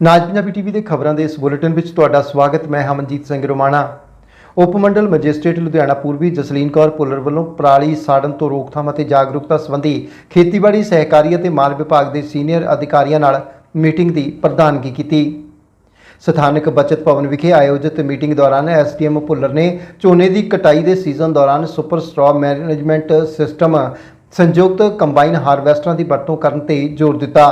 ਨਾਜ Punjabi TV ਦੇ ਖਬਰਾਂ ਦੇ ਇਸ ਬੁਲੇਟਿਨ ਵਿੱਚ ਤੁਹਾਡਾ ਸਵਾਗਤ, ਮੈਂ ਹਮਨਜੀਤ ਸਿੰਘ ਰੋਮਾਣਾ। ਉਪ ਮੰਡਲ ਮੈਜਿਸਟ੍ਰੇਟ ਲੁਧਿਆਣਾ ਪੂਰਬੀ ਜਸਲੀਨ ਕੌਰ ਪੁੱਲਰ ਵੱਲੋਂ ਪਰਾਲੀ ਸਾੜਨ ਤੋਂ ਰੋਕਥਾਮ ਅਤੇ ਜਾਗਰੂਕਤਾ ਸੰਬੰਧੀ ਖੇਤੀਬਾੜੀ, ਸਹਿਕਾਰੀ ਅਤੇ ਮਾਲ ਵਿਭਾਗ ਦੇ ਸੀਨੀਅਰ ਅਧਿਕਾਰੀਆਂ ਨਾਲ ਮੀਟਿੰਗ ਦੀ ਪ੍ਰਧਾਨਗੀ ਕੀਤੀ। ਸਥਾਨਕ ਬਚਤ ਭਵਨ ਵਿਖੇ ਆਯੋਜਿਤ ਮੀਟਿੰਗ ਦੌਰਾਨ ਐਸਡੀਐਮ ਭੁੱਲਰ ਨੇ ਝੋਨੇ ਦੀ ਕਟਾਈ ਦੇ ਸੀਜ਼ਨ ਦੌਰਾਨ ਸੁਪਰ ਸਟ੍ਰॉ ਮੈਨੇਜਮੈਂਟ ਸਿਸਟਮ ਸੰਯੁਕਤ ਕੰਬਾਈਨ ਹਾਰਵੈਸਟਰਾਂ ਦੀ ਵਰਤੋਂ ਕਰਨ ਤੇ ਜ਼ੋਰ ਦਿੱਤਾ।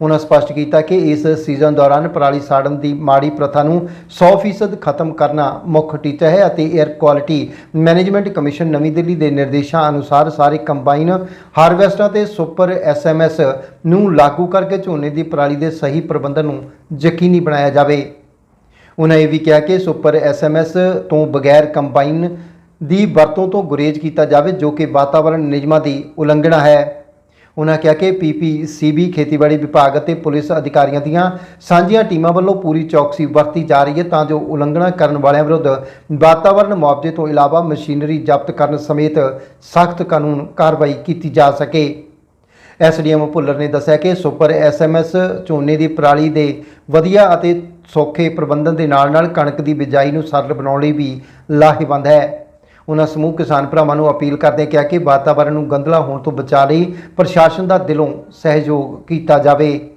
ਉਹਨਾਂ ਸਪਸ਼ਟ ਕੀਤਾ ਕਿ ਇਸ ਸੀਜ਼ਨ ਦੌਰਾਨ ਪਰਾਲੀ ਸਾੜਨ ਦੀ ਮਾੜੀ ਪ੍ਰਥਾ ਨੂੰ 100% ਖਤਮ ਕਰਨਾ ਮੁੱਖ ਟੀਚਾ ਹੈ ਅਤੇ 에ਅਰ ਕੁਆਲਿਟੀ ਮੈਨੇਜਮੈਂਟ ਕਮਿਸ਼ਨ ਨਵੀਂ ਦਿੱਲੀ ਦੇ ਨਿਰਦੇਸ਼ਾਂ ਅਨੁਸਾਰ ਸਾਰੇ ਕੰਬਾਈਨ ਹਾਰਵੈਸਟਰਾਂ ਤੇ ਸੁਪਰ ਐਸਐਮਐਸ ਨੂੰ ਲਾਗੂ ਕਰਕੇ ਝੋਨੇ ਦੀ ਪਰਾਲੀ ਦੇ ਸਹੀ ਪ੍ਰਬੰਧਨ ਨੂੰ ਯਕੀਨੀ ਬਣਾਇਆ ਜਾਵੇ। ਉਹਨਾਂ ਇਹ ਵੀ ਕਿਹਾ ਕਿ ਸੁਪਰ ਐਸਐਮਐਸ ਤੋਂ ਬਗੈਰ ਕੰਬਾਈਨ ਦੀ ਵਰਤੋਂ ਤੋਂ ਗੁਰੇਜ਼ ਕੀਤਾ ਜਾਵੇ, ਜੋ ਕਿ ਵਾਤਾਵਰਣ ਨਿਯਮਾਂ ਦੀ ਉਲੰਘਣਾ ਹੈ। ਉਹਨਾਂ ਕਿਹਾ ਕਿ ਪੀਪੀਸੀਬੀ ਖੇਤੀਬਾੜੀ ਵਿਭਾਗ ਅਤੇ ਪੁਲਿਸ ਅਧਿਕਾਰੀਆਂ ਦੀਆਂ ਸਾਂਝੀਆਂ ਟੀਮਾਂ ਵੱਲੋਂ ਪੂਰੀ ਚੌਕਸੀ ਵਰਤੀ ਜਾ ਰਹੀ ਹੈ ਤਾਂ ਜੋ ਉਲੰਘਣਾ ਕਰਨ ਵਾਲਿਆਂ ਵਿਰੁੱਧ ਵਾਤਾਵਰਣ ਮੁਆਵਜ਼ੇ ਤੋਂ ਇਲਾਵਾ ਮਸ਼ੀਨਰੀ ਜ਼ਬਤ ਕਰਨ ਸਮੇਤ ਸਖਤ ਕਾਨੂੰਨ ਕਾਰਵਾਈ ਕੀਤੀ ਜਾ ਸਕੇ। ਐਸਡੀਐਮ ਭੁੱਲਰ ਨੇ ਦੱਸਿਆ ਕਿ ਸੁਪਰ ਐਸਐਮਐਸ ਝੋਨੇ ਦੀ ਪਰਾਲੀ ਦੇ ਵਧੀਆ ਅਤੇ ਸੌਖੇ ਪ੍ਰਬੰਧਨ ਦੇ ਨਾਲ-ਨਾਲ ਕਣਕ ਦੀ ਬਿਜਾਈ ਨੂੰ ਸਰਲ ਬਣਾਉਣ ਲਈ ਵੀ ਲਾਹੇਵੰਦ ਹੈ। ਉਹਨਾਂ ਸਮੂਹ ਕਿਸਾਨ ਭਰਾਵਾਂ ਨੂੰ ਅਪੀਲ ਕਰਦੇ ਕਿਹਾ ਕਿ ਵਾਤਾਵਰਣ ਨੂੰ ਗੰਧਲਾ ਹੋਣ ਤੋਂ ਬਚਾ ਲਈ ਪ੍ਰਸ਼ਾਸਨ ਦਾ ਦਿਲੋਂ ਸਹਿਯੋਗ ਕੀਤਾ ਜਾਵੇ।